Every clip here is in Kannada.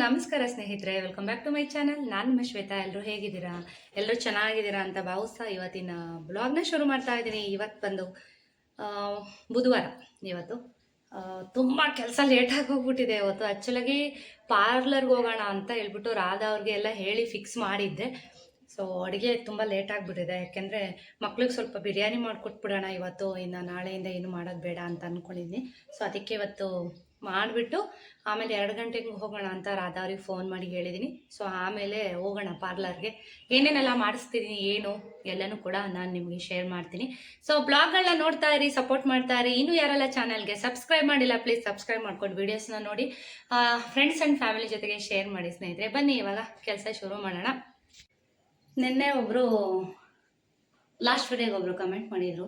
ನಮಸ್ಕಾರ ಸ್ನೇಹಿತರೆ welcome back to my channel ನಾನು ಶ್ವೇತಾ ಎಲ್ಲರೂ ಹೇಗಿದ್ದೀರಾ? ಎಲ್ಲರೂ ಚೆನ್ನಾಗಿದ್ದೀರಾ ಅಂತ ಭಾವಿಸ್ತಾ ಇವತ್ತಿನ ಬ್ಲಾಗ್ನ ಶುರು ಮಾಡ್ತಾ ಇದ್ದೀನಿ. ಇವತ್ತು ಬಂದು ಬುಧವಾರ ಇವತ್ತು. ತುಂಬ ಕೆಲಸ ಲೇಟಾಗಿ ಹೋಗ್ಬಿಟ್ಟಿದೆ ಇವತ್ತು. ಆ್ಯಕ್ಚುಲಾಗಿ ಪಾರ್ಲರ್ಗೆ ಹೋಗೋಣ ಅಂತ ಹೇಳ್ಬಿಟ್ಟು ರಾಧಾ ಅವ್ರಿಗೆ ಎಲ್ಲ ಹೇಳಿ ಫಿಕ್ಸ್ ಮಾಡಿದ್ದೆ. ಸೊ ಅಡುಗೆ ತುಂಬ ಲೇಟ್ ಆಗಿಬಿಟ್ಟಿದೆ. ಯಾಕೆಂದರೆ ಮಕ್ಳಿಗೆ ಸ್ವಲ್ಪ ಬಿರಿಯಾನಿ ಮಾಡಿಕೊಟ್ಬಿಡೋಣ ಇವತ್ತು. ಇನ್ನು ನಾಳೆಯಿಂದ ಏನು ಮಾಡೋದು ಬೇಡ ಅಂತ ಅಂದ್ಕೊಂಡಿದ್ದೀನಿ ಸೊ ಅದಕ್ಕೆ ಇವತ್ತು ಮಾಡಿಬಿಟ್ಟು ಆಮೇಲೆ ಎರಡು ಗಂಟೆಗೆ ಹೋಗೋಣ ಅಂತ ರಾಧಾ ಅವ್ರಿಗೆ ಫೋನ್ ಮಾಡಿ ಹೇಳಿದ್ದೀನಿ ಸೊ ಆಮೇಲೆ ಹೋಗೋಣ ಪಾರ್ಲರ್ಗೆ ಏನೇನೆಲ್ಲ ಮಾಡಿಸ್ತೀನಿ ಏನು, ಎಲ್ಲನೂ ಕೂಡ ನಾನು ನಿಮಗೆ ಶೇರ್ ಮಾಡ್ತೀನಿ. ಸೊ ಬ್ಲಾಗ್ಗಳನ್ನ ನೋಡ್ತಾ ಇರಿ ಸಪೋರ್ಟ್ ಮಾಡ್ತಾ ಇರಿ. ಇನ್ನೂ ಯಾರೆಲ್ಲ ಚಾನಲ್ಗೆ ಸಬ್ಸ್ಕ್ರೈಬ್ ಮಾಡಿಲ್ಲ ಪ್ಲೀಸ್ ಸಬ್ಸ್ಕ್ರೈಬ್ ಮಾಡ್ಕೊಂಡು ವೀಡಿಯೋಸ್ನ ನೋಡಿ. ಫ್ರೆಂಡ್ಸ್ ಆ್ಯಂಡ್ ಫ್ಯಾಮಿಲಿ ಜೊತೆಗೆ ಶೇರ್ ಮಾಡಿ ಸ್ನೇಹಿತರೆ. ಬನ್ನಿ, ಇವಾಗ ಕೆಲಸ ಶುರು ಮಾಡೋಣ. ನಿನ್ನೆ ಒಬ್ಬರು ಲಾಸ್ಟ್ ವಿಡಿಯೋಗೆ ಒಬ್ಬರು ಕಮೆಂಟ್ ಮಾಡಿದರು.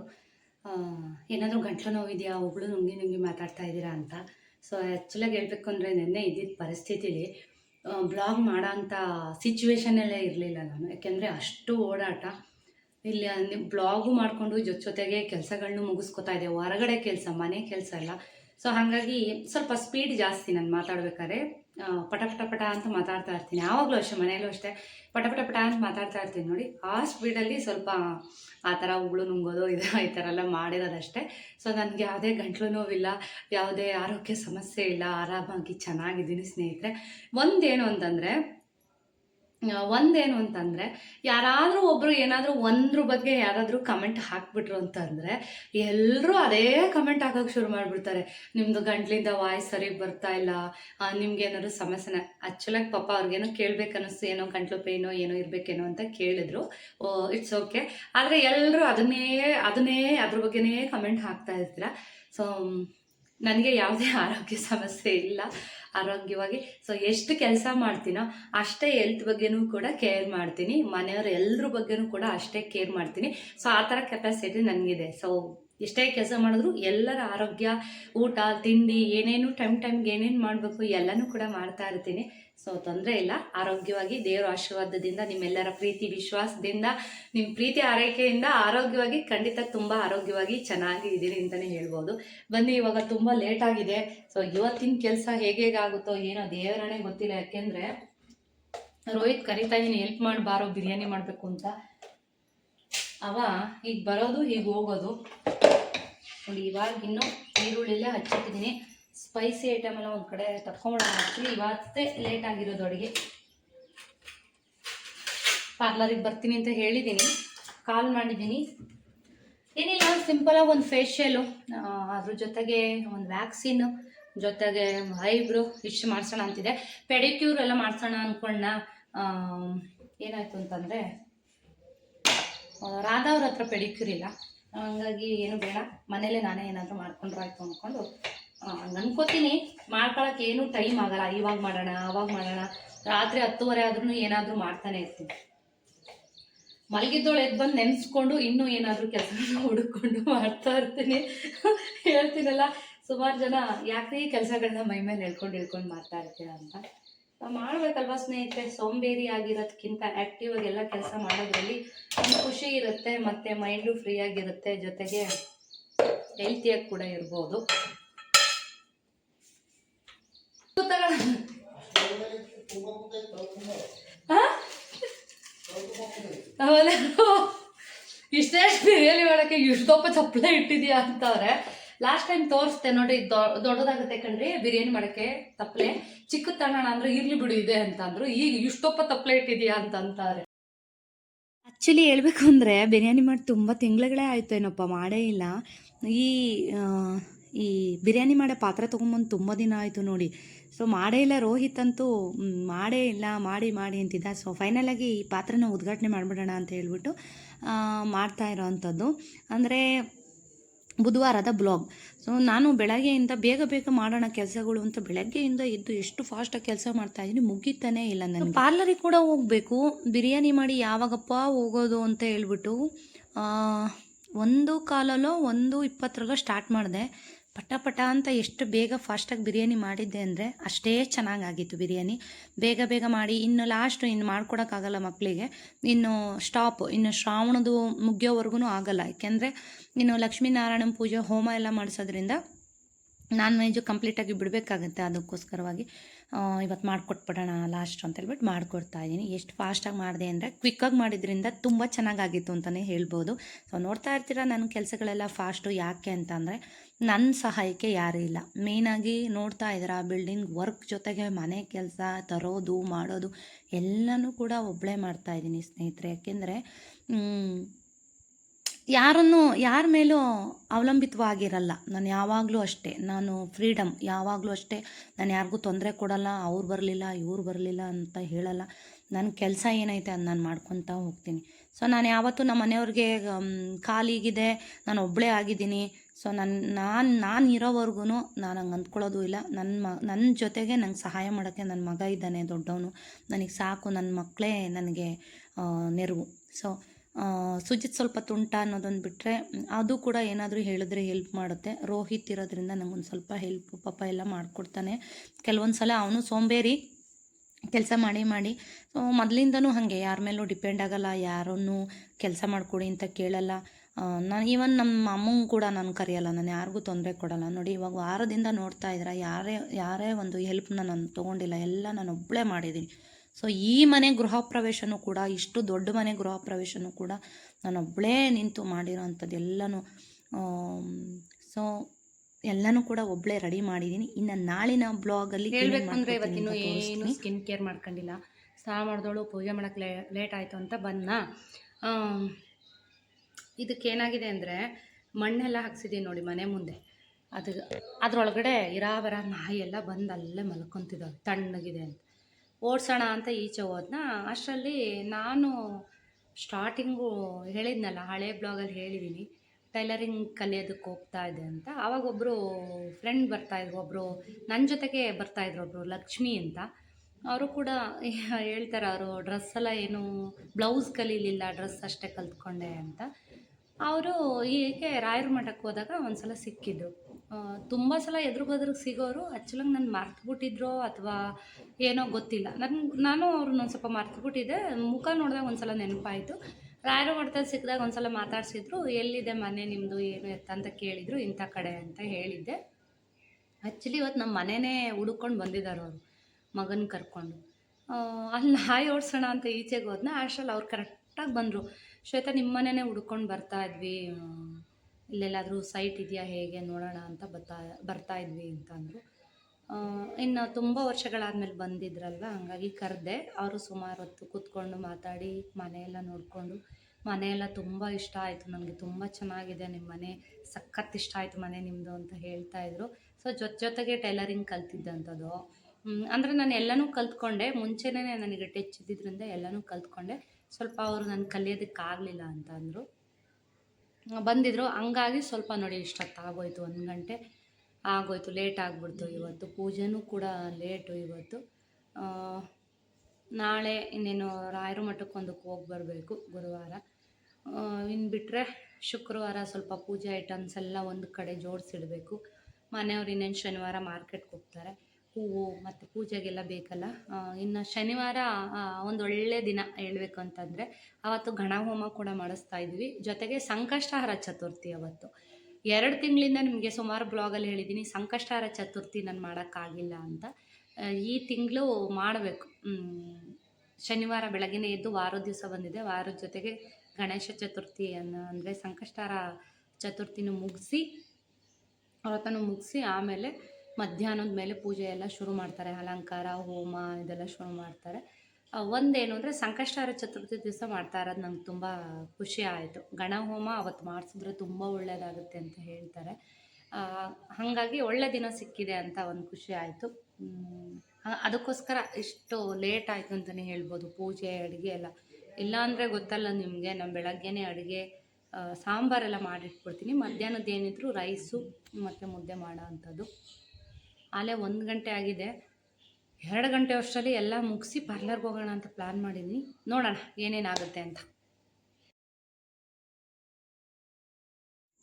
ಏನಾದರೂ ಗಂಟ್ಲು ನೋವಿದೆಯಾ? ಒಬ್ಳು ನುಂಗಿ ನುಂಗಿ ಮಾತಾಡ್ತಾ ಇದ್ದೀರಾ ಅಂತ. ಸೊ ಆ್ಯಕ್ಚುಲಾಗಿ ಹೇಳ್ಬೇಕು ಅಂದರೆ ನಿನ್ನೆ ಇದ್ದಿದ್ದ ಪರಿಸ್ಥಿತಿಲಿ ಬ್ಲಾಗ್ ಮಾಡೋ ಅಂಥ ಸಿಚುವೇಶನಲ್ಲೇ ಇರಲಿಲ್ಲ ನಾನು. ಯಾಕೆಂದರೆ ಅಷ್ಟು ಓಡಾಟ. ಇಲ್ಲಿ ಬ್ಲಾಗು ಮಾಡಿಕೊಂಡು ಜೊತೆ ಜೊತೆಗೆ ಕೆಲಸಗಳನ್ನೂ ಮುಗಿಸ್ಕೊತಾ ಇದ್ದೆ. ಹೊರಗಡೆ ಕೆಲಸ, ಮನೆ ಕೆಲಸ ಎಲ್ಲ. ಸೊ ಹಾಗಾಗಿ ಸ್ವಲ್ಪ ಸ್ಪೀಡ್ ಜಾಸ್ತಿ ನಾನು ಮಾತಾಡ್ಬೇಕಾದ್ರೆ ಪಟ ಪಟ ಪಟ ಅಂತ ಮಾತಾಡ್ತಾ ಇರ್ತೀನಿ. ಯಾವಾಗಲೂ ಅಷ್ಟೇ, ಮನೆಯಲ್ಲೂ ಅಷ್ಟೇ. ಪಟ ಪಟ ಪಟ ಅಂತ ಮಾತಾಡ್ತಾ ಇರ್ತೀನಿ ನೋಡಿ. ಆ ಸ್ಪೀಡಲ್ಲಿ ಸ್ವಲ್ಪ ಆ ಥರ ಉಗುಳು ನುಂಗೋದು, ಇದು ಈ ಥರ ಎಲ್ಲ ಮಾಡಿರೋದಷ್ಟೇ. ಸೊ ನನಗೆ ಯಾವುದೇ ಗಂಟ್ಲು ನೋವಿಲ್ಲ, ಯಾವುದೇ ಆರೋಗ್ಯ ಸಮಸ್ಯೆ ಇಲ್ಲ, ಆರಾಮಾಗಿ ಚೆನ್ನಾಗಿದ್ದೀನಿ ಸ್ನೇಹಿತರೆ. ಒಂದೇನು ಅಂತಂದರೆ ಒಂದೇನು ಅಂತಂದರೆ, ಯಾರಾದರೂ ಒಬ್ಬರು ಏನಾದರೂ ಒಂದ್ರ ಬಗ್ಗೆ ಯಾರಾದರೂ ಕಮೆಂಟ್ ಹಾಕ್ಬಿಟ್ರು ಅಂತಂದರೆ ಎಲ್ಲರೂ ಅದೇ ಕಮೆಂಟ್ ಹಾಕೋಕೆ ಶುರು ಮಾಡಿಬಿಡ್ತಾರೆ. ನಿಮ್ಮದು ಗಂಟ್ಲಿಂದ ವಾಯ್ಸ್ ಸರಿ ಬರ್ತಾ ಇಲ್ಲ ನಿಮ್ಗೆ ಏನಾದ್ರು ಸಮಸ್ಯೆನ ಆ್ಯಕ್ಚುಲಾಗಿ ಪಾಪ ಅವ್ರಿಗೇನೋ ಕೇಳಬೇಕನ್ನಿಸ್ತು, ಏನೋ ಗಂಟ್ಲು ಪೇನೋ ಏನೋ ಇರಬೇಕೇನೋ ಅಂತ ಕೇಳಿದ್ರು ಇಟ್ಸ್ ಓಕೆ ಆದರೆ ಎಲ್ಲರೂ ಅದನ್ನೇ ಅದನ್ನೇ ಅದ್ರ ಬಗ್ಗೆನೇ ಕಮೆಂಟ್ ಹಾಕ್ತಾ ಇರ್ತೀರ? ಸೊ ನನಗೆ ಯಾವುದೇ ಆರೋಗ್ಯ ಸಮಸ್ಯೆ ಇಲ್ಲ, ಆರೋಗ್ಯವಾಗಿ. ಸೊ ಎಷ್ಟು ಕೆಲಸ ಮಾಡ್ತೀನೋ ಅಷ್ಟೇ ಹೆಲ್ತ್ ಬಗ್ಗೆನೂ ಕೂಡ ಕೇರ್ ಮಾಡ್ತೀನಿ. ಮನೆಯವ್ರ ಎಲ್ಲರ ಬಗ್ಗೆನೂ ಕೂಡ ಅಷ್ಟೇ ಕೇರ್ ಮಾಡ್ತೀನಿ. ಸೊ ಆ ಥರ ಕೆಪಾಸಿಟಿ ನನಗಿದೆ. ಸೊ ಎಷ್ಟೇ ಕೆಲಸ ಮಾಡಿದ್ರು ಎಲ್ಲರ ಆರೋಗ್ಯ, ಊಟ, ತಿಂಡಿ, ಏನೇನು ಟೈಮ್ ಟೈಮ್ಗೆ ಏನೇನು ಮಾಡಬೇಕು ಎಲ್ಲನೂ ಕೂಡ ಮಾಡ್ತಾ ಇರ್ತೀನಿ. ಸೊ ತೊಂದರೆ ಇಲ್ಲ. ಆರೋಗ್ಯವಾಗಿ ದೇವರ ಆಶೀರ್ವಾದದಿಂದ ನಿಮ್ಮೆಲ್ಲರ ಪ್ರೀತಿ, ವಿಶ್ವಾಸದಿಂದ ನಿಮ್ಮ ಪ್ರೀತಿ ಆರೈಕೆಯಿಂದ ಆರೋಗ್ಯವಾಗಿ ಖಂಡಿತ ತುಂಬ ಆರೋಗ್ಯವಾಗಿ ಚೆನ್ನಾಗಿ ಇದ್ದೀರಿ ಅಂತಲೇ ಹೇಳ್ಬೋದು. ಬನ್ನಿ, ಇವಾಗ ತುಂಬ ಲೇಟ್ ಆಗಿದೆ. ಸೊ ಇವತ್ತಿನ ಕೆಲಸ ಹೇಗೆ ಆಗುತ್ತೋ ಏನೋ ದೇವರನೇ ಗೊತ್ತಿಲ್ಲ. ಯಾಕೆಂದರೆ ರೋಹಿತ್ ಕರಿತಾ ಇದೀನಿ ಹೆಲ್ಪ್ ಮಾಡಬಾರೋ ಬಿರಿಯಾನಿ ಮಾಡಬೇಕು ಅಂತ. ಅವ ಈಗ ಬರೋದು, ಹೀಗೆ ಹೋಗೋದು. ನೋಡಿ, ಇವಾಗ ಇನ್ನೂ ಈರುಳ್ಳಿಲ್ಲೇ ಹಚ್ಚಿಟ್ಟಿದ್ದೀನಿ. ಸ್ಪೈಸಿ ಐಟಮ್ ಎಲ್ಲ ಒಂದು ಕಡೆ ತಪ್ಕೊಂಬಿಡೋಣ ಆ್ಯಕ್ಚುಲಿ ಇವತ್ತೇ ಲೇಟ್ ಆಗಿರೋದು ಅಡುಗೆ. ಪಾರ್ಲರಿಗೆ ಬರ್ತೀನಿ ಅಂತ ಹೇಳಿದ್ದೀನಿ. ಕಾಲ್ ಮಾಡಿದ್ದೀನಿ. ಏನಿಲ್ಲ ಸಿಂಪಲಾಗಿ ಒಂದು ಫೇಶಿಯಲು ಅದ್ರ ಜೊತೆಗೆ ಒಂದು ವ್ಯಾಕ್ಸಿನ್ ಜೊತೆಗೆ ಐಬ್ರೋ ಇಷ್ಟು ಮಾಡ್ಸೋಣ ಅಂತಿದೆ. ಪೆಡಿಕ್ಯೂರ್ ಎಲ್ಲ ಮಾಡಿಸೋಣ ಅಂದ್ಕೊಂಡ ಏನಾಯ್ತು ಅಂತಂದರೆ ರಾಧಾ ಅವ್ರ ಹತ್ರ ಪೆಡಿಕ್ಯೂರ್ ಇಲ್ಲ. ಹಂಗಾಗಿ ಏನು ಬೇಡ. ಮನೇಲೆ ನಾನೇ ಏನಾದರೂ ಮಾಡ್ಕೊಂಡ್ರಾಯ್ತು ಅಂದ್ಕೊಂಡು ಅನ್ಕೋತೀನಿ ಮಾಡ್ಕೊಳಕ್ಕೆ ಏನೂ ಟೈಮ್ ಆಗಲ್ಲ. ಇವಾಗ ಮಾಡೋಣ, ಅವಾಗ ಮಾಡೋಣ. ರಾತ್ರಿ ಹತ್ತುವರೆ ಆದ್ರೂ ಏನಾದರೂ ಮಾಡ್ತಾನೆ ಇರ್ತೀನಿ. ಮಲಗಿದ್ದೋಳು ಎದ್ದು ಬಂದು ನೆನೆಸ್ಕೊಂಡು ಇನ್ನೂ ಏನಾದರೂ ಕೆಲಸ ಹುಡುಕೊಂಡು ಮಾಡ್ತಾ ಇರ್ತೀನಿ. ಹೇಳ್ತೀನಲ್ಲ, ಸುಮಾರು ಜನ ಯಾಕೆ ಈ ಕೆಲಸಗಳನ್ನ ಮೈ ಮೇಲೆ ಹೇಳ್ಕೊಂಡು ಹೇಳ್ಕೊಂಡು ಮಾಡ್ತಾ ಇರ್ತೀರ ಅಂತ. ಮಾಡ್ಬೇಕಲ್ವಾ ಸ್ನೇಹಿತರೆ? ಸೋಂಬೇರಿ ಆಗಿರೋದಕ್ಕಿಂತ ಆ್ಯಕ್ಟಿವ್ ಆಗಿ ಎಲ್ಲ ಕೆಲಸ ಮಾಡೋದ್ರಲ್ಲಿ ಒಂದು ಖುಷಿ ಇರುತ್ತೆ, ಮತ್ತು ಮೈಂಡು ಫ್ರೀ ಆಗಿರುತ್ತೆ. ಜೊತೆಗೆ ಹೆಲ್ತಿಯಾಗಿ ಕೂಡ ಇರ್ಬೋದು ಆ? ಆಮೇಲೆ ಇಷ್ಟೇ ಬಿರಿಯಾನಿ ಮಾಡೋಕ್ಕೆ ಇಷ್ಟೊಪ್ಪ ಚಪ್ಪಲೆ ಇಟ್ಟಿದ್ಯಾ ಅಂತವ್ರೆ. ಲಾಸ್ಟ್ ಟೈಮ್ ತೋರಿಸ್ತೆ ನೋಡಿ ದೊಡ್ಡದಾಗುತ್ತೆ ಕಣ್ರಿ, ಬಿರಿಯಾನಿ ಮಾಡೋಕ್ಕೆ ತಪ್ಪಲೆ. ಚಿಕ್ಕ ತಣ್ಣ ಅಂದ್ರೆ, ಇರ್ಲಿ ಬಿಡು ಇದೆ ಅಂತ ಅಂದ್ರು ಈಗ ಇಷ್ಟೊಪ್ಪ ತಪ್ಪಲೆ ಇಟ್ಟಿದ್ಯಾ ಅಂತ ಅಂತಾರೆ ಆ್ಯಕ್ಚುಲಿ ಹೇಳ್ಬೇಕು ಅಂದರೆ, ಬಿರಿಯಾನಿ ಮಾಡಿ ತುಂಬ ತಿಂಗಳಗಳೇ ಆಯಿತು ಏನಪ್ಪ, ಮಾಡೇ ಇಲ್ಲ. ಈ ಈ ಬಿರಿಯಾನಿ ಮಾಡೋ ಪಾತ್ರೆ ತೊಗೊಂಬಂದು ತುಂಬ ದಿನ ಆಯಿತು ನೋಡಿ. ಸೊ ಮಾಡೇ ಇಲ್ಲ ರೋಹಿತ್ ಅಂತೂ ಮಾಡೇ ಇಲ್ಲ ಮಾಡಿ ಮಾಡಿ ಅಂತಿದ್ದ ಸೊ ಫೈನಲಾಗಿ ಈ ಪಾತ್ರನ ಉದ್ಘಾಟನೆ ಮಾಡಿಬಿಡೋಣ ಅಂತ ಹೇಳ್ಬಿಟ್ಟು ಮಾಡ್ತಾ ಇರೋವಂಥದ್ದು ಅಂದರೆ ಬುಧವಾರದ ಬ್ಲಾಗ್. ಸೊ ನಾನು ಬೆಳಗ್ಗೆಯಿಂದ ಬೇಗ ಬೇಗ ಮಾಡೋಣ ಕೆಲಸಗಳು ಅಂತ ಬೆಳಗ್ಗೆಯಿಂದ ಎದ್ದು ಎಷ್ಟು ಫಾಸ್ಟಾಗಿ ಕೆಲಸ ಮಾಡ್ತಾ ಇದ್ದೀನಿ ಮುಗಿತಾನೇ ಇಲ್ಲ ನನಗೆ. ಪಾರ್ಲರಿಗೆ ಕೂಡ ಹೋಗಬೇಕು. ಬಿರಿಯಾನಿ ಮಾಡಿ ಯಾವಾಗಪ್ಪ ಹೋಗೋದು ಅಂತ ಹೇಳ್ಬಿಟ್ಟು ಒಂದು ಕಾಲಲ್ಲೋ ಒಂದು ಇಪ್ಪತ್ತರಲ್ಲೋ ಸ್ಟಾರ್ಟ್ ಮಾಡಿದೆ. ಪಟ ಪಟ ಅಂತ ಎಷ್ಟು ಬೇಗ ಫಾಸ್ಟಾಗಿ ಬಿರಿಯಾನಿ ಮಾಡಿದ್ದೆ ಅಂದರೆ ಅಷ್ಟೇ ಚೆನ್ನಾಗಾಗಿತ್ತು ಬಿರಿಯಾನಿ. ಬೇಗ ಬೇಗ ಮಾಡಿ, ಇನ್ನು ಲಾಸ್ಟು ಇನ್ನು ಮಾಡ್ಕೊಡೋಕ್ಕಾಗಲ್ಲ ಮಕ್ಕಳಿಗೆ ಇನ್ನು ಸ್ಟಾಪ್ ಇನ್ನು ಶ್ರಾವಣದು ಮುಗಿಯೋವರೆಗೂ ಆಗಲ್ಲ. ಯಾಕೆಂದರೆ ಇನ್ನು ಲಕ್ಷ್ಮೀನಾರಾಯಣ ಪೂಜೆ, ಹೋಮ ಎಲ್ಲ ಮಾಡಿಸೋದ್ರಿಂದ ನಾನ್ ವೆಜ್ ಕಂಪ್ಲೀಟಾಗಿ ಬಿಡಬೇಕಾಗತ್ತೆ ಅದಕ್ಕೋಸ್ಕರವಾಗಿ. ಇವತ್ತು ಮಾಡಿಕೊಟ್ಬಿಡೋಣ ಲಾಸ್ಟ್ ಅಂತ ಹೇಳ್ಬಿಟ್ಟು ಮಾಡಿಕೊಡ್ತಾ ಇದ್ದೀನಿ. ಎಷ್ಟು ಫಾಸ್ಟಾಗಿ ಮಾಡಿದೆ ಅಂದರೆ ಕ್ವಿಕ್ಕಾಗಿ ಮಾಡಿದ್ರಿಂದ ತುಂಬ ಚೆನ್ನಾಗಾಗಿತ್ತು ಅಂತಲೇ ಹೇಳ್ಬೋದು. ಸೊ ನೋಡ್ತಾ ಇರ್ತೀರ ನನ್ನ ಕೆಲಸಗಳೆಲ್ಲ ಫಾಸ್ಟು ಯಾಕೆ ಅಂತ ಅಂದರೆ ನನ್ನ ಸಹಾಯಕ್ಕೆ ಯಾರೂ ಇಲ್ಲ. ಮೇಯ್ನಾಗಿ ನೋಡ್ತಾ ಇದ್ದೀರಾ ಬಿಲ್ಡಿಂಗ್ ವರ್ಕ್ ಜೊತೆಗೆ ಮನೆ ಕೆಲಸ, ತರೋದು, ಮಾಡೋದು ಎಲ್ಲನೂ ಕೂಡ ಒಬ್ಬಳೇ ಮಾಡ್ತಾ ಇದ್ದೀನಿ ಸ್ನೇಹಿತರೆ. ಯಾಕೆಂದರೆ ಯಾರನ್ನು, ಯಾರ ಮೇಲೂ ಅವಲಂಬಿತವಾಗಿರಲ್ಲ. ನಾನು ಯಾವಾಗಲೂ ಅಷ್ಟೇ. ನಾನು ಫ್ರೀಡಮ್ ಯಾವಾಗಲೂ ಅಷ್ಟೇ. ನಾನು ಯಾರಿಗೂ ತೊಂದರೆ ಕೊಡಲ್ಲ, ಅವ್ರು ಬರಲಿಲ್ಲ, ಇವ್ರು ಬರಲಿಲ್ಲ ಅಂತ ಹೇಳಲ್ಲ. ನನ್ನ ಕೆಲಸ ಏನೈತೆ ಅದು ನಾನು ಮಾಡ್ಕೊತಾ ಹೋಗ್ತೀನಿ. ಸೊ ನಾನು ಯಾವತ್ತೂ ನಮ್ಮ ಮನೆಯವ್ರಿಗೆ ಖಾಲಿಗಿದೆ ನಾನು ಒಬ್ಬಳೇ ಆಗಿದ್ದೀನಿ. ಸೊ ನನ್ನ ನಾನು ನಾನು ಇರೋವರೆಗೂ ನಾನು ಹಂಗೆ ಅಂದ್ಕೊಳ್ಳೋದು ಇಲ್ಲ. ನನ್ನ ಮ ನನ್ನ ಜೊತೆಗೆ ನಂಗೆ ಸಹಾಯ ಮಾಡೋಕ್ಕೆ ನನ್ನ ಮಗ ಇದ್ದಾನೆ ದೊಡ್ಡವನು. ನನಗೆ ಸಾಕು ನನ್ನ ಮಕ್ಕಳೇ ನನಗೆ ನೆರವು. ಸೊ ಸುಜಿತ್ ಸ್ವಲ್ಪ ತುಂಟ ಅನ್ನೋದೊಂದು ಬಿಟ್ಟರೆ ಅದು ಕೂಡ ಏನಾದರೂ ಹೇಳಿದ್ರೆ ಹೆಲ್ಪ್ ಮಾಡುತ್ತೆ. ರೋಹಿತ್ ಇರೋದ್ರಿಂದ ನಂಗೊಂದು ಸ್ವಲ್ಪ ಹೆಲ್ಪ್ ಪಾಪ ಎಲ್ಲ ಮಾಡಿಕೊಡ್ತಾನೆ. ಕೆಲವೊಂದು ಸಲ ಅವನು ಸೋಂಬೇರಿ ಕೆಲಸ ಮಾಡಿ ಮಾಡಿ ಸೊ ಮೊದಲಿಂದನೂ ಹಾಗೆ, ಯಾರ ಮೇಲೂ ಡಿಪೆಂಡ್ ಆಗಲ್ಲ, ಯಾರನ್ನು ಕೆಲಸ ಮಾಡಿಕೊಡಿ ಅಂತ ಕೇಳಲ್ಲ. ನಾನು ಈವನ್ ನಮ್ಮ ಅಮ್ಮಂಗೆ ಕೂಡ ನಾನು ಕರೆಯಲ್ಲ, ನಾನು ಯಾರಿಗೂ ತೊಂದರೆ ಕೊಡಲ್ಲ. ನೋಡಿ, ಇವಾಗ ವಾರದಿಂದ ನೋಡ್ತಾ ಇದ್ದೀರಾ ಯಾರೇ ಯಾರೇ ಒಂದು ಹೆಲ್ಪ್ನ ನಾನು ತೊಗೊಂಡಿಲ್ಲ, ಎಲ್ಲ ನಾನು ಒಬ್ಬಳೇ ಮಾಡಿದ್ದೀನಿ ಸೊ ಈ ಮನೆ ಗೃಹ ಪ್ರವೇಶನೂ ಕೂಡ ಇಷ್ಟು ದೊಡ್ಡ ಮನೆ ಗೃಹ ಪ್ರವೇಶನೂ ಕೂಡ ನಾನೊಬ್ಬಳೇ ನಿಂತು ಮಾಡಿರೋ ಅಂಥದ್ದು ಎಲ್ಲನೂ ಸೊ ಎಲ್ಲನೂ ಕೂಡ ಒಬ್ಬಳೇ ರೆಡಿ ಮಾಡಿದ್ದೀನಿ. ಇನ್ನು ನಾಳಿನ ಬ್ಲಾಗಲ್ಲಿ ಹೇಳ್ಬೇಕು ಅಂದರೆ ಇವತ್ತಿನ್ನು ಏನು ಸ್ಕಿನ್ ಕೇರ್ ಮಾಡ್ಕೊಂಡಿಲ್ಲ. ಸ್ನಾನ ಮಾಡಿದವಳು ಪೂಜೆ ಮಾಡೋಕ್ಕೆ ಲೇ ಲೇಟ್ ಆಯಿತು ಅಂತ ಬನ್ನ ಇದಕ್ಕೇನಾಗಿದೆ ಅಂದರೆ ಮಣ್ಣೆಲ್ಲ ಹಾಕ್ಸಿದ್ದೀನಿ ನೋಡಿ ಮನೆ ಮುಂದೆ. ಅದು ಅದರೊಳಗಡೆ ಇರಾಬರ ನಾಯಿ ಎಲ್ಲ ಬಂದು ಅಲ್ಲೇ ಮಲ್ಕೊತಿದ್ದಾವೆ ತಣ್ಣಗಿದೆ ಅಂತ. ಓಡಿಸೋಣ ಅಂತ ಈಚೆ ಹೋದ್ನ. ಅಷ್ಟರಲ್ಲಿ ನಾನು ಸ್ಟಾರ್ಟಿಂಗು ಹೇಳಿದ್ನಲ್ಲ, ಹಳೆ ಬ್ಲಾಗಲ್ಲಿ ಹೇಳಿದ್ದೀನಿ ಟೈಲರಿಂಗ್ ಕಲಿಯೋದಕ್ಕೆ ಹೋಗ್ತಾ ಇದೆ ಅಂತ. ಆವಾಗ ಒಬ್ಬರು ಫ್ರೆಂಡ್ ಬರ್ತಾಯಿದ್ರು ಒಬ್ಬರು ನನ್ನ ಜೊತೆಗೆ ಬರ್ತಾಯಿದ್ರು ಒಬ್ಬರು ಲಕ್ಷ್ಮಿ ಅಂತ. ಅವರು ಕೂಡ ಹೇಳ್ತಾರೆ, ಅವರು ಡ್ರೆಸ್ ಎಲ್ಲ ಏನು, ಬ್ಲೌಸ್ ಕಲೀಲಿಲ್ಲ, ಡ್ರೆಸ್ ಅಷ್ಟೇ ಕಲ್ತ್ಕೊಂಡೆ ಅಂತ. ಅವರು ಹೀಗೆ ರಾಯರ ಮಠಕ್ಕೆ ಹೋದಾಗ ಒಂದು ಸಲ ಸಿಕ್ಕಿದ್ರು ತುಂಬ ಸಲ ಎದುರು ಬದ್ರಿಗೆ ಸಿಗೋರು ಆ್ಯಕ್ಚುಲಾಗಿ ನಾನು ಮರ್ತುಬಿಟ್ಟಿದ್ರೋ ಅಥವಾ ಏನೋ ಗೊತ್ತಿಲ್ಲ. ನನ್ನ ನಾನು ಅವ್ರನ್ನ ಒಂದು ಸ್ವಲ್ಪ ಮರ್ತುಬಿಟ್ಟಿದ್ದೆ. ಮುಖ ನೋಡಿದಾಗ ಒಂದು ಸಲ ನೆನಪಾಯಿತು. ರಾಯರ ಮಠದಲ್ಲಿ ಸಿಕ್ಕಿದಾಗ ಒಂದು ಸಲ ಮಾತಾಡ್ಸಿದ್ರು. ಎಲ್ಲಿದೆ ಮನೆ ನಿಮ್ಮದು ಏನು ಎತ್ತ ಅಂತ ಕೇಳಿದರು, ಇಂಥ ಕಡೆ ಅಂತ ಹೇಳಿದ್ದೆ. ಆ್ಯಕ್ಚುಲಿ ಇವತ್ತು ನಮ್ಮ ಮನೆಯೇ ಹುಡುಕೊಂಡು ಬಂದಿದ್ದಾರೆ ಅವರು, ಮಗನ ಕರ್ಕೊಂಡು. ಅಲ್ಲಿ ನಾಯಿ ಓಡಿಸೋಣ ಅಂತ ಈಚೆಗೆ ಹೋದ್ನ ಅಷ್ಟರಲ್ಲಿ ಅವ್ರು ಕರೆಕ್ಟಾಗಿ ಬಂದರು. ಶ್ವೇತಾ ನಿಮ್ಮ ಮನೆಯೇ ಹುಡ್ಕೊಂಡು ಬರ್ತಾ ಇದ್ವಿ. ಇಲ್ಲೆಲ್ಲಾದರೂ ಸೈಟ್ ಇದೆಯಾ ಹೇಗೆ ನೋಡೋಣ ಅಂತ ಬರ್ತಾ ಬರ್ತಾ ಇದ್ವಿ ಅಂತಂದರು ಇನ್ನು ತುಂಬ ವರ್ಷಗಳಾದಮೇಲೆ ಬಂದಿದ್ರಲ್ವ, ಹಂಗಾಗಿ ಕರೆದೆ. ಅವರು ಸುಮಾರು ಹೊತ್ತು ಕೂತ್ಕೊಂಡು ಮಾತಾಡಿ, ಮನೆಯೆಲ್ಲ ನೋಡಿಕೊಂಡು. ಮನೆಯೆಲ್ಲ ತುಂಬ ಇಷ್ಟ ಆಯಿತು ನನಗೆ, ತುಂಬ ಚೆನ್ನಾಗಿದೆ ನಿಮ್ಮ ಮನೆ, ಸಖತ್ ಇಷ್ಟ ಆಯಿತು ಮನೆ ನಿಮ್ಮದು ಅಂತ ಹೇಳ್ತಾ ಇದ್ರು. ಸೊ ಜೊತೆ ಜೊತೆಗೆ ಟೈಲರಿಂಗ್ ಕಲ್ತಿದ್ದಂಥದ್ದು ಅಂದರೆ ನಾನು ಎಲ್ಲನೂ ಕಲ್ತ್ಕೊಂಡೆ. ಮುಂಚೆನೇ ನನಗೆ ಟಚ್ ಇದ್ದಿದ್ದರಿಂದ ಎಲ್ಲನೂ ಕಲ್ತ್ಕೊಂಡೆ. ಸ್ವಲ್ಪ ಅವರು ನಾನು ಕಲಿಯೋದಕ್ಕಾಗಲಿಲ್ಲ ಅಂತ ಅಂದರು. ಬಂದಿದ್ರು. ಹಂಗಾಗಿ ಸ್ವಲ್ಪ ನೋಡಿ ಇಷ್ಟೊತ್ತಾಗೋಯ್ತು ಒಂದು ಗಂಟೆ ಆಗೋಯ್ತು ಲೇಟ್ ಆಗಿಬಿಡ್ತು ಇವತ್ತು. ಪೂಜೆನೂ ಕೂಡ ಲೇಟು ಇವತ್ತು. ನಾಳೆ ಇನ್ನೇನು ರಾಯರ ಮಠಕ್ಕೆ ಒಂದಕ್ಕೆ ಹೋಗಿ ಬರಬೇಕು ಗುರುವಾರ. ಇನ್ನು ಬಿಟ್ಟರೆ ಶುಕ್ರವಾರ ಸ್ವಲ್ಪ ಪೂಜೆ ಐಟಮ್ಸ್ ಎಲ್ಲ ಒಂದು ಕಡೆ ಜೋಡಿಸಿಡಬೇಕು. ಮನೆಯವ್ರು ಇನ್ನೇನು ಶನಿವಾರ ಮಾರ್ಕೆಟ್ಗೆ ಹೋಗ್ತಾರೆ. ಹೂವು ಮತ್ತು ಪೂಜೆಗೆಲ್ಲ ಬೇಕಲ್ಲ? ಇನ್ನು ಶನಿವಾರ ಒಂದು ಒಳ್ಳೆ ದಿನ ಹೇಳ್ಬೇಕು ಅಂತಂದರೆ ಅವತ್ತು ಗಣಹೋಮ ಕೂಡ ಮಾಡಿಸ್ತಾ ಇದ್ವಿ. ಜೊತೆಗೆ ಸಂಕಷ್ಟಹಾರ ಚತುರ್ಥಿ ಅವತ್ತು. ಎರಡು ತಿಂಗಳಿಂದ ನಿಮಗೆ ಸುಮಾರು ಬ್ಲಾಗಲ್ಲಿ ಹೇಳಿದ್ದೀನಿ ಸಂಕಷ್ಟಹಾರ ಚತುರ್ಥಿ ನಾನು ಮಾಡೋಕ್ಕಾಗಿಲ್ಲ ಅಂತ. ಈ ತಿಂಗಳು ಮಾಡಬೇಕು. ಶನಿವಾರ ಬೆಳಗ್ಗೆ ಎದ್ದು ವಾರದ ದಿವಸ ಬಂದಿದೆ. ವಾರದ ಜೊತೆಗೆ ಗಣೇಶ ಚತುರ್ಥಿ ಅನ್ನ, ಅಂದರೆ ಸಂಕಷ್ಟಹಾರ ಚತುರ್ಥಿನೂ ಮುಗಿಸಿ, ವ್ರತನೂ ಮುಗಿಸಿ, ಆಮೇಲೆ ಮಧ್ಯಾಹ್ನದ ಮೇಲೆ ಪೂಜೆ ಎಲ್ಲ ಶುರು ಮಾಡ್ತಾರೆ. ಅಲಂಕಾರ, ಹೋಮ ಇದೆಲ್ಲ ಶುರು ಮಾಡ್ತಾರೆ. ಒಂದೇನು ಅಂದರೆ ಸಂಕಷ್ಟಾರ ಚತುರ್ಥಿ ದಿವಸ ಮಾಡ್ತಾ ಇರೋದು ನಂಗೆ ತುಂಬ ಖುಷಿ ಆಯಿತು. ಗಣ ಹೋಮ ಅವತ್ತು ಮಾಡಿಸಿದ್ರೆ ತುಂಬ ಒಳ್ಳೆಯದಾಗುತ್ತೆ ಅಂತ ಹೇಳ್ತಾರೆ. ಹಾಗಾಗಿ ಒಳ್ಳೆ ದಿನ ಸಿಕ್ಕಿದೆ ಅಂತ ಒಂದು ಖುಷಿ ಆಯಿತು. ಅದಕ್ಕೋಸ್ಕರ ಇಷ್ಟು ಲೇಟ್ ಆಯಿತು ಅಂತಲೇ ಹೇಳ್ಬೋದು. ಪೂಜೆ, ಅಡುಗೆ ಎಲ್ಲ. ಇಲ್ಲಾಂದರೆ ಗೊತ್ತಲ್ಲ ನಿಮಗೆ ನಾನು ಬೆಳಗ್ಗೆನೇ ಅಡುಗೆ ಸಾಂಬಾರೆಲ್ಲ ಮಾಡಿಟ್ಬಿಡ್ತೀನಿ. ಮಧ್ಯಾಹ್ನದ ಏನಿದ್ರು ರೈಸು ಮತ್ತು ಮುದ್ದೆ ಮಾಡೋ ಅಂಥದ್ದು. ಆಲೇ ಒಂದು ಗಂಟೆ ಆಗಿದೆ. ಎರಡು ಗಂಟೆ ಅಷ್ಟರಲ್ಲಿ ಎಲ್ಲ ಮುಗಿಸಿ ಪಾರ್ಲರ್ಗೆ ಹೋಗೋಣ ಅಂತ ಪ್ಲ್ಯಾನ್ ಮಾಡಿದ್ದೀನಿ ನೋಡೋಣ ಏನೇನಾಗುತ್ತೆ ಅಂತ.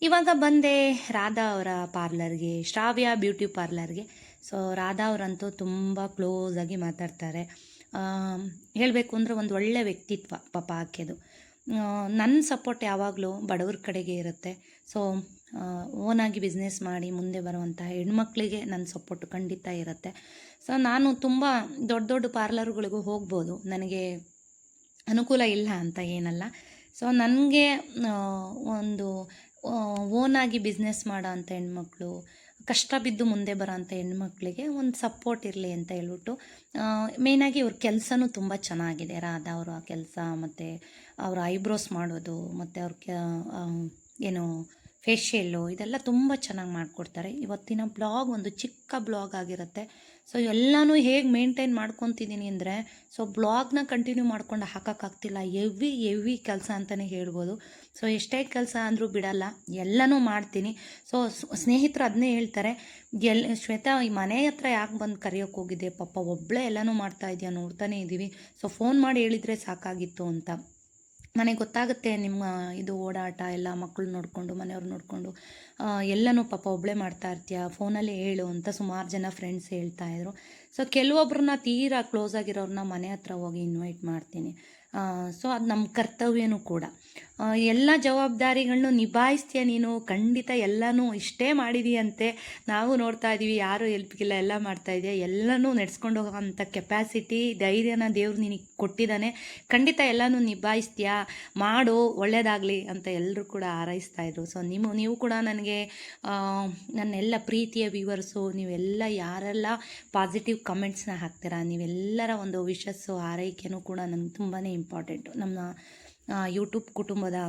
ಇವಾಗ ಬಂದೆ ರಾಧಾ ಅವರ ಪಾರ್ಲರ್ಗೆ, ಶ್ರಾವ್ಯ ಬ್ಯೂಟಿ ಪಾರ್ಲರ್ಗೆ. ಸೊ ರಾಧಾ ಅವರಂತೂ ತುಂಬ ಕ್ಲೋಸಾಗಿ ಮಾತಾಡ್ತಾರೆ. ಹೇಳಬೇಕು ಅಂದರೆ ಒಂದು ಒಳ್ಳೆ ವ್ಯಕ್ತಿತ್ವ ಪಾಪ ಆಕೆದು. ನನ್ನ ಸಪೋರ್ಟ್ ಯಾವಾಗಲೂ ಬಡವ್ರ ಕಡೆಗೆ ಇರುತ್ತೆ. ಸೊ ಓನಾಗಿ ಬಿಸ್ನೆಸ್ ಮಾಡಿ ಮುಂದೆ ಬರುವಂತಹ ಹೆಣ್ಮಕ್ಳಿಗೆ ನನ್ನ ಸಪೋರ್ಟ್ ಖಂಡಿತ ಇರುತ್ತೆ. ಸೊ ನಾನು ತುಂಬ ದೊಡ್ಡ ದೊಡ್ಡ ಪಾರ್ಲರ್ಗಳಿಗೂ ಹೋಗ್ಬೋದು. ನನಗೆ ಅನುಕೂಲ ಇಲ್ಲ ಅಂತ ಏನಲ್ಲ. ಸೊ ನನಗೆ ಒಂದು ಓನಾಗಿ ಬಿಸ್ನೆಸ್ ಮಾಡೋ ಅಂಥ ಹೆಣ್ಮಕ್ಳು, ಕಷ್ಟ ಬಿದ್ದು ಮುಂದೆ ಬರೋ ಅಂಥ ಹೆಣ್ಮಕ್ಳಿಗೆ ಒಂದು ಸಪೋರ್ಟ್ ಇರಲಿ ಅಂತ ಹೇಳ್ಬಿಟ್ಟು ಮೇಯ್ನಾಗಿ ಅವ್ರ ಕೆಲಸನೂ ತುಂಬ ಚೆನ್ನಾಗಿದೆ. ರಾಧಾ ಆ ಕೆಲಸ ಮತ್ತು ಅವ್ರ ಐಬ್ರೋಸ್ ಮಾಡೋದು, ಮತ್ತು ಅವ್ರ ಏನು ಫೇಶಿಯಲ್ಲು ಇದೆಲ್ಲ ತುಂಬ ಚೆನ್ನಾಗಿ ಮಾಡಿಕೊಡ್ತಾರೆ. ಇವತ್ತಿನ ಬ್ಲಾಗ್ ಒಂದು ಚಿಕ್ಕ ಬ್ಲಾಗ್ ಆಗಿರುತ್ತೆ. ಸೊ ಎಲ್ಲನೂ ಹೇಗೆ ಮೇಂಟೈನ್ ಮಾಡ್ಕೊತಿದ್ದೀನಿ ಅಂದರೆ, ಸೊ ಬ್ಲಾಗ್ನ ಕಂಟಿನ್ಯೂ ಮಾಡ್ಕೊಂಡು ಹಾಕೋಕ್ಕಾಗ್ತಿಲ್ಲ. ಎವಿ ಎವಿ ಕೆಲಸ ಅಂತಲೇ ಹೇಳ್ಬೋದು. ಸೊ ಎಷ್ಟೇ ಕೆಲಸ ಅಂದರೂ ಬಿಡಲ್ಲ, ಎಲ್ಲನೂ ಮಾಡ್ತೀನಿ. ಸೊ ಸ್ನೇಹಿತರು ಅದನ್ನೇ ಹೇಳ್ತಾರೆ, ಎಲ್, ಶ್ವೇತಾ, ಈ ಮನೆ ಹತ್ರ ಯಾಕೆ ಬಂದು ಕರೆಯೋಕೆ ಹೋಗಿದ್ದೆ? ಪಾಪ ಒಬ್ಬಳೇ ಎಲ್ಲನೂ ಮಾಡ್ತಾ ಇದೆಯಾ ನೋಡ್ತಾನೇ ಇದ್ದೀವಿ ಸೊ ಫೋನ್ ಮಾಡಿ ಹೇಳಿದರೆ ಸಾಕಾಗಿತ್ತು ಅಂತ. ನನಗೆ ಗೊತ್ತಾಗುತ್ತೆ ನಿಮ್ಮ ಇದು ಓಡಾಟ ಎಲ್ಲ ಮಕ್ಕಳು ನೋಡಿಕೊಂಡು, ಮನೆಯವ್ರು ನೋಡಿಕೊಂಡು. ಎಲ್ಲನೂ ಪಾಪ ಒಬ್ಬಳೇ ಮಾಡ್ತಾ ಇರ್ತೀಯ? ಫೋನಲ್ಲಿ ಹೇಳು ಅಂತ ಸುಮಾರು ಜನ ಫ್ರೆಂಡ್ಸ್ ಹೇಳ್ತಾ ಇದ್ರು. ಸೊ ಕೆಲವೊಬ್ರನ್ನ ತೀರಾ ಕ್ಲೋಸ್ ಆಗಿರೋರನ್ನ ಮನೆ ಹತ್ರ ಹೋಗಿ ಇನ್ವೈಟ್ ಮಾಡ್ತೀನಿ. ಸೊ ಅದು ನಮ್ಮ ಕರ್ತವ್ಯನೂ ಕೂಡ. ಎಲ್ಲ ಜವಾಬ್ದಾರಿಗಳನ್ನು ನಿಭಾಯಿಸ್ತೀಯ ನೀನು. ಖಂಡಿತ ಎಲ್ಲನೂ ಇಷ್ಟೇ ಮಾಡಿದೀಯಂತೆ. ನಾವು ನೋಡ್ತಾ ಇದ್ದೀವಿ ಯಾರು ಹೆಲ್ಪ್ಗಿಲ್ಲ ಎಲ್ಲ ಮಾಡ್ತಾ ಇದೆಯಾ. ಎಲ್ಲನೂ ನಡೆಸ್ಕೊಂಡು ಹೋಗೋವಂಥ ಕೆಪ್ಯಾಸಿಟಿ ಧೈರ್ಯನ ದೇವ್ರು ನಿನಗೆ ಕೊಟ್ಟಿದ್ದಾನೆ. ಖಂಡಿತ ಎಲ್ಲನೂ ನಿಭಾಯಿಸ್ತೀಯಾ. ಮಾಡು ಒಳ್ಳೆಯದಾಗಲಿ ಅಂತ ಎಲ್ಲರೂ ಕೂಡ ಹಾರೈಸ್ತಾ ಇದ್ರು. ಸೊ ನಿಮ್ಮ, ನೀವು ಕೂಡ ನನಗೆ ನನ್ನೆಲ್ಲ ಪ್ರೀತಿಯ ವ್ಯೂವರ್ಸು ನೀವೆಲ್ಲ ಯಾರೆಲ್ಲ ಪಾಸಿಟಿವ್ ಕಮೆಂಟ್ಸ್ನ ಹಾಕ್ತೀರಾ, ನೀವೆಲ್ಲರ ಒಂದು ವಿಶಸ್ಸು ಆರೈಕೆನೂ ಕೂಡ ನನಗೆ ತುಂಬಾ ಇಂಪಾರ್ಟೆಂಟು ನಮ್ಮ ಯೂಟ್ಯೂಬ್ ಕುಟುಂಬದ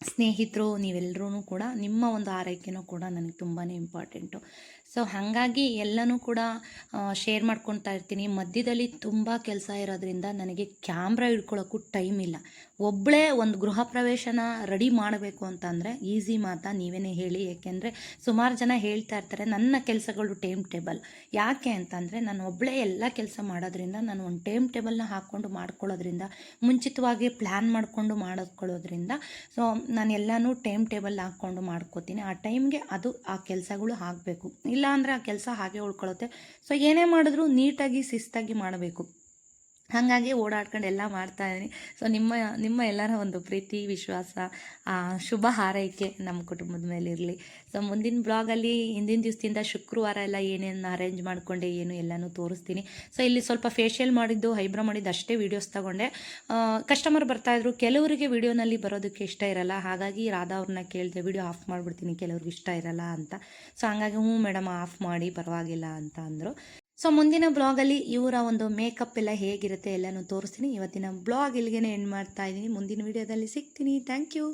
ಸ್ನೇಹಿತರು ನೀವೆಲ್ಲರೂ ಕೂಡ ನಿಮ್ಮ ಒಂದು ಆರೈಕೆನೂ ಕೂಡ ನನಗೆ ತುಂಬಾ ಇಂಪಾರ್ಟೆಂಟು ಸೊ ಹಾಗಾಗಿ ಎಲ್ಲನೂ ಕೂಡ ಶೇರ್ ಮಾಡ್ಕೊತಾ ಇರ್ತೀನಿ. ಮಧ್ಯದಲ್ಲಿ ತುಂಬ ಕೆಲಸ ಇರೋದ್ರಿಂದ ನನಗೆ ಕ್ಯಾಮ್ರಾ ಹಿಡ್ಕೊಳ್ಳೋಕ್ಕೂ ಟೈಮ್ ಇಲ್ಲ. ಒಬ್ಬಳೇ ಒಂದು ಗೃಹ ಪ್ರವೇಶನ ರೆಡಿ ಮಾಡಬೇಕು ಅಂತಂದರೆ ಈಸಿ ಮಾತಾ ನೀವೇ ಹೇಳಿ. ಏಕೆಂದರೆ ಸುಮಾರು ಜನ ಹೇಳ್ತಾ ಇರ್ತಾರೆ, ನನ್ನ ಕೆಲಸಗಳು ಟೈಮ್ ಟೇಬಲ್. ಯಾಕೆ ಅಂತಂದರೆ ನಾನು ಒಬ್ಬಳೇ ಎಲ್ಲ ಕೆಲಸ ಮಾಡೋದ್ರಿಂದ, ನಾನು ಒಂದು ಟೈಮ್ ಟೇಬಲ್ನ ಹಾಕ್ಕೊಂಡು ಮಾಡ್ಕೊಳ್ಳೋದ್ರಿಂದ, ಮುಂಚಿತವಾಗಿ ಪ್ಲ್ಯಾನ್ ಮಾಡಿಕೊಂಡು ಮಾಡಿಕೊಳ್ಳೋದ್ರಿಂದ, ಸೊ ನಾನು ಎಲ್ಲನೂ ಟೈಮ್ ಟೇಬಲ್ ಹಾಕ್ಕೊಂಡು ಮಾಡ್ಕೋತೀನಿ. ಆ ಟೈಮ್ಗೆ ಅದು ಆ ಕೆಲಸಗಳು ಆಗಬೇಕು. ಇಲ್ಲಾಂದರೆ ಆ ಕೆಲಸ ಹಾಗೆ ಉಳ್ಕೊಳ್ಳುತ್ತೆ. ಸೊ ಏನೇ ಮಾಡಿದ್ರೂ ನೀಟಾಗಿ, ಶಿಸ್ತಾಗಿ ಮಾಡಬೇಕು. ಹಾಗಾಗಿ ಓಡಾಡ್ಕೊಂಡು ಎಲ್ಲ ಮಾಡ್ತಾ ಇದ್ದೀನಿ. ಸೊ ನಿಮ್ಮ ನಿಮ್ಮ ಎಲ್ಲರ ಒಂದು ಪ್ರೀತಿ, ವಿಶ್ವಾಸ ಶುಭ ಹಾರೈಕೆ ನಮ್ಮ ಕುಟುಂಬದ ಮೇಲೆ ಇರಲಿ. ಸೊ ಮುಂದಿನ ಬ್ಲಾಗಲ್ಲಿ ಹಿಂದಿನ ದಿವಸದಿಂದ ಶುಕ್ರವಾರ ಎಲ್ಲ ಏನೇನು ಅರೇಂಜ್ ಮಾಡಿಕೊಂಡೆ, ಏನು ಎಲ್ಲನೂ ತೋರಿಸ್ತೀನಿ. ಸೊ ಇಲ್ಲಿ ಸ್ವಲ್ಪ ಫೇಶಿಯಲ್ ಮಾಡಿದ್ದು ಹೈಬ್ರೋ ಮಾಡಿದ್ದು ಅಷ್ಟೇ ವೀಡಿಯೋಸ್ ತಗೊಂಡೆ. ಕಸ್ಟಮರ್ ಬರ್ತಾಯಿದ್ರು ಕೆಲವರಿಗೆ ವಿಡಿಯೋನಲ್ಲಿ ಬರೋದಕ್ಕೆ ಇಷ್ಟ ಇರಲ್ಲ. ಹಾಗಾಗಿ ರಾಧಾ ಅವ್ರನ್ನ ಕೇಳಿದೆ ವಿಡಿಯೋ ಆಫ್ ಮಾಡಿಬಿಡ್ತೀನಿ, ಕೆಲವ್ರಿಗೆ ಇಷ್ಟ ಇರಲ್ಲ ಅಂತ. ಸೊ ಹಂಗಾಗಿ ಹ್ಞೂ ಮೇಡಮ್ ಆಫ್ ಮಾಡಿ, ಪರವಾಗಿಲ್ಲ ಅಂತ ಅಂದರು. ಸೊ ಮುಂದಿನ ಬ್ಲಾಗಲ್ಲಿ ಇವರ ಒಂದು ಮೇಕಪ್ ಎಲ್ಲ ಹೇಗಿರುತ್ತೆ ಎಲ್ಲನೂ ತೋರಿಸ್ತೀನಿ. ಇವತ್ತಿನ ಬ್ಲಾಗ್ ಇಲ್ಲಿಗೆ ಎಂಡ್ ಮಾಡ್ತಾ ಇದ್ದೀನಿ. ಮುಂದಿನ ವಿಡಿಯೋದಲ್ಲಿ ಸಿಗ್ತೀನಿ. Thank you